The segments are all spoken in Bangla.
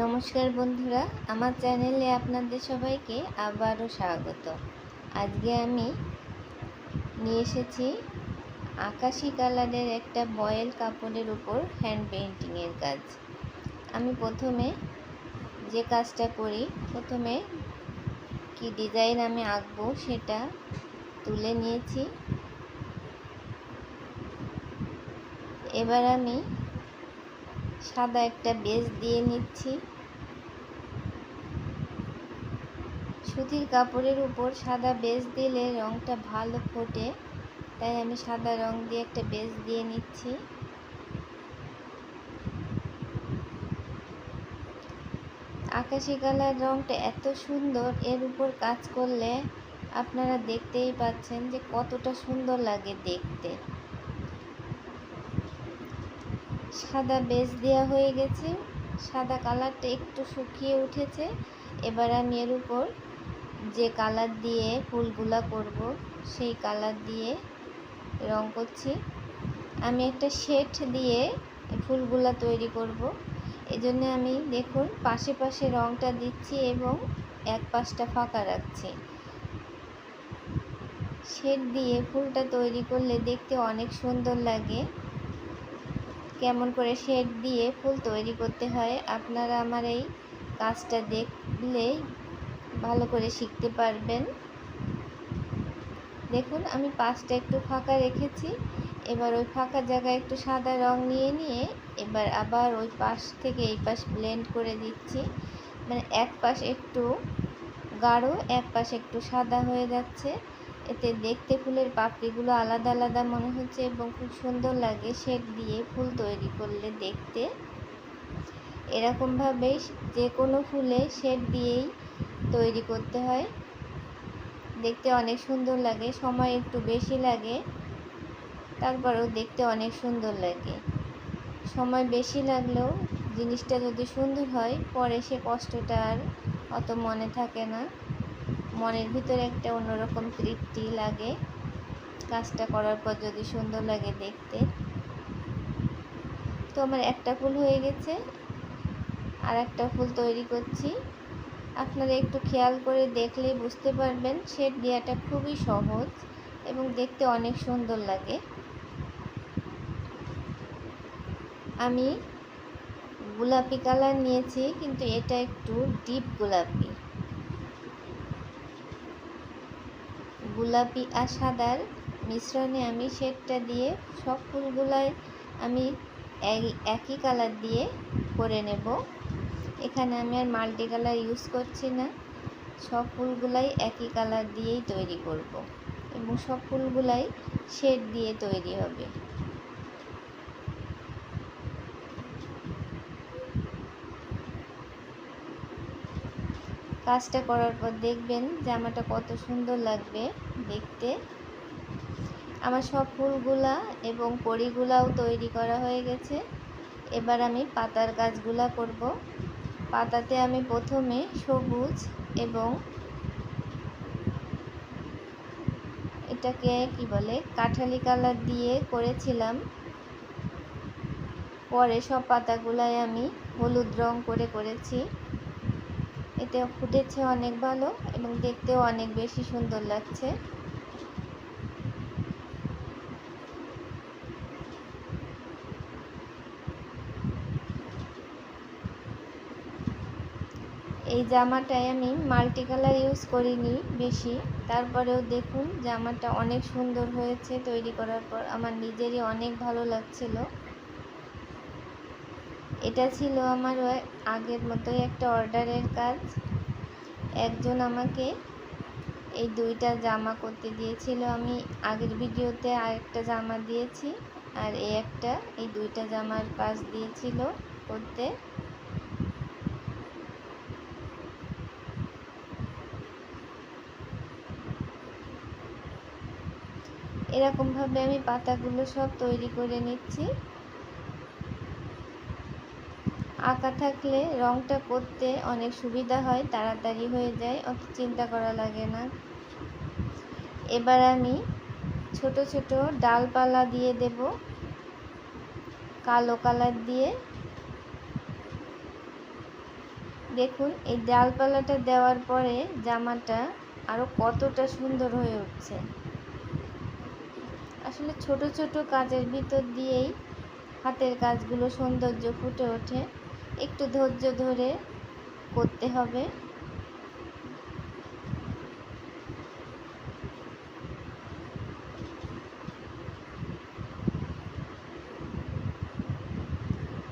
নমস্কার বন্ধুরা, আমার চ্যানেলে আপনাদের সবাইকে আবারও স্বাগত। আজকে আমি নিয়ে এসেছি আকাশি কালারের একটা বয়েল কাপড়ের উপর হ্যান্ড পেন্টিংয়ের কাজ। আমি প্রথমে যে কাজটা করি, প্রথমে কি ডিজাইন আমি আঁকবো সেটা তুলে নিয়েছি। এবার আমি সাদা একটা বেস দিয়ে নিচ্ছি। সুতির কাপড়ের উপর সাদা বেস দিলে রংটা ভালো ফোটে, তাই আমি সাদা রং দিয়ে একটা বেস দিয়ে নিচ্ছি। আকাশি কালার রংটা এত সুন্দর, এর উপর কাজ করলে আপনারা দেখতেই পাচ্ছেন যে কতটা সুন্দর লাগে দেখতে। সাদা বেস দেওয়া হয়ে গেছে। সাদা কালারটা একটু শুকিয়ে উঠেছে। এবার আমি এর উপর যে কালার দিয়ে ফুলগুলা করব, সেই কালার দিয়ে রং করছি। আমি একটা শেড দিয়ে ফুলগুলা তৈরি করব। এজন্য আমি দেখুন পাশে পাশে রংটা দিচ্ছি এবং এক পাশটা ফাঁকা রাখছি। শেড দিয়ে ফুলটা তৈরি করলে দেখতে অনেক সুন্দর লাগে। কেমন করে শেড দিয়ে ফুল তৈরি করতে হয়, আপনারা আমার এই কাজটা দেখলে ভালো করে শিখতে পারবেন। দেখুন, আমি পাশটা একটু ফাঁকা রেখেছি। এবার ওই ফাঁকা জায়গায় একটু সাদা রং নিয়ে নিয়ে এবার আবার ওই পাশ থেকে এই পাশ ব্লেন্ড করে দিচ্ছি। মানে এক পাশ একটু গাঢ়, এক পাশ একটু সাদা হয়ে যাচ্ছে। এতে দেখতে ফুলের পাপড়িগুলো আলাদা আলাদা মনে হচ্ছে এবং খুব সুন্দর লাগে শেড দিয়ে ফুল তৈরি করলে দেখতে। এরকমভাবেই যে কোনো ফুলে শেড দিয়েই তৈরি করতে হয়। দেখতে অনেক সুন্দর লাগে, সময় একটু বেশি লাগে, তারপরেও দেখতে অনেক সুন্দর লাগে। সময় বেশি লাগলেও জিনিসটা যদি সুন্দর হয়, পরে সে কষ্টটা আর অত মনে থাকে না। মনের ভিতরে একটা অন্যরকম তৃপ্তি লাগে। কাজটা করার পর যদি সুন্দর লাগে দেখতে। তো আমার একটা ফুল হয়ে গেছে। আর একটা ফুল তৈরি করছি। আপনারা একটু খেয়াল করে দেখলেই বুঝতে পারবেন শেড দেওয়াটা খুবই সহজ এবং দেখতে অনেক সুন্দর লাগে। আমি গোলাপি কালার নিয়েছি, কিন্তু এটা একটু ডিপ গোলাপি। গোলাপি আর সাদার মিশ্রণে আমি শেডটা দিয়ে সব ফুলগুলাই আমি একই কালার দিয়ে করে নেব। এখানে আমি আর মাল্টি কালার ইউজ করছি না। সব ফুলগুলাই একই কালার দিয়েই তৈরি করব এবং সব ফুলগুলাই শেড দিয়ে তৈরি হবে। কাজটা করার পর দেখবেন জামাটা কত সুন্দর লাগবে দেখতে। আমার সব ফুলগুলা এবং কড়িগুলাও তৈরি করা হয়ে গেছে। এবার আমি পাতার গাছগুলা করব। পাতাতে আমি প্রথমে সবুজ এবং এটাকে কি বলে, কাঠালি কালার দিয়ে করেছিলাম। পরে সব পাতাগুলাই আমি হলুদ রং করে করেছি। এতে ফুটেছে অনেক ভালো এবং দেখতেও অনেক বেশি সুন্দর লাগছে। এই জামাটায় আমি মাল্টি কালার ইউজ করিনি বেশি। তারপরেও দেখুন জামাটা অনেক সুন্দর হয়েছে তৈরি করার পর। আমার নিজেরই অনেক ভালো লাগছিল। এটা ছিল আমার আগের মতোই একটা অর্ডারের কাজ। একজন আমাকে এই দুইটা জামা করতে দিয়েছিল। আমি আগের ভিডিওতে আরেকটা জামা দিয়েছি আর এই একটা, এই দুইটা জামার কাজ দিয়েছিল করতে এরকমভাবে আমি পাতাগুলো সব তৈরি করে নিচ্ছি। আঁকা থাকলে রংটা করতে অনেক সুবিধা হয়, তাড়াতাড়ি হয়ে যায়, অত চিন্তা করা লাগে না। এবার আমি ছোট ছোট ডালপালা দিয়ে দেব, কালো কালার দিয়ে। দেখুন, এই ডালপালাটা দেওয়ার পরে জামাটা আরও কতটা সুন্দর হয়ে উঠছে। আসলে ছোট ছোট কাজের ভিতর দিয়েই হাতের কাজগুলো সৌন্দর্য ফুটে ওঠে। একটু ধৈর্য ধরে করতে হবে।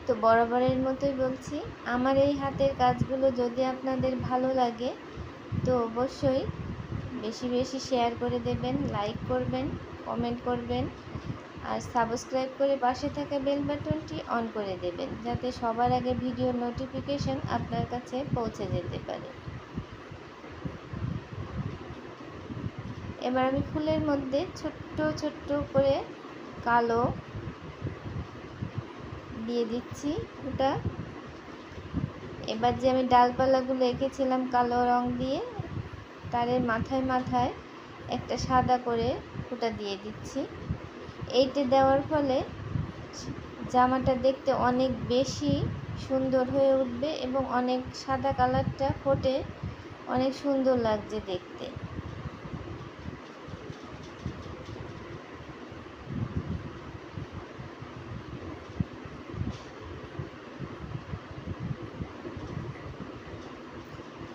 তো বরাবরের মতোই বলছি, আমার এই হাতের কাজগুলো যদি আপনাদের ভালো লাগে, তো অবশ্যই বেশি বেশি শেয়ার করে দেবেন লাইক করবেন কমেন্ট করবেন। আর সাবস্ক্রাইব করে পাশে থাকা বেল বাটনটি অন করে দেবেন, যাতে সবার আগে ভিডিও নোটিফিকেশন আপনার কাছে পৌঁছে যেতে পারে। এবার আমি ফুলের মধ্যে ছোট্ট ছোট্ট করে কালো দিয়ে দিচ্ছি ওটা এবার যে আমি ডালপালাগুলো এঁকেছিলাম কালো রং দিয়ে তারের মাথায় মাথায় একটা সাদা করে ফুটা দিয়ে দিচ্ছি। এইটা দেওয়ার ফলে জামাটা দেখতে অনেক বেশি সুন্দর হয়ে উঠবে এবং অনেক সাদা কালারটা ফোটে। অনেক সুন্দর লাগছে দেখতে।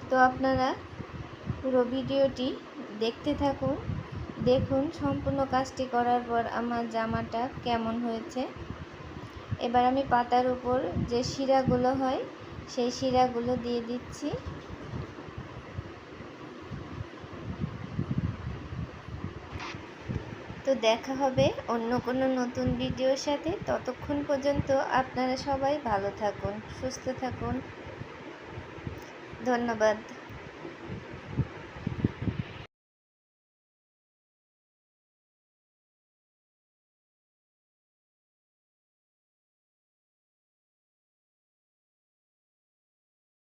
তো আপনারা পুরো ভিডিওটি দেখতে থাকুন। দেখুন, সম্পূর্ণ কাজটি করার পর আমার জামাটা কেমন হয়েছে। এবার আমি পাতার উপর যে শিরাগুলো হয়, সেই শিরাগুলো দিয়ে দিচ্ছি। তো দেখা হবে অন্য কোনো নতুন ভিডিওর সাথে। ততক্ষণ পর্যন্ত আপনারা সবাই ভালো থাকুন, সুস্থ থাকুন। ধন্যবাদ।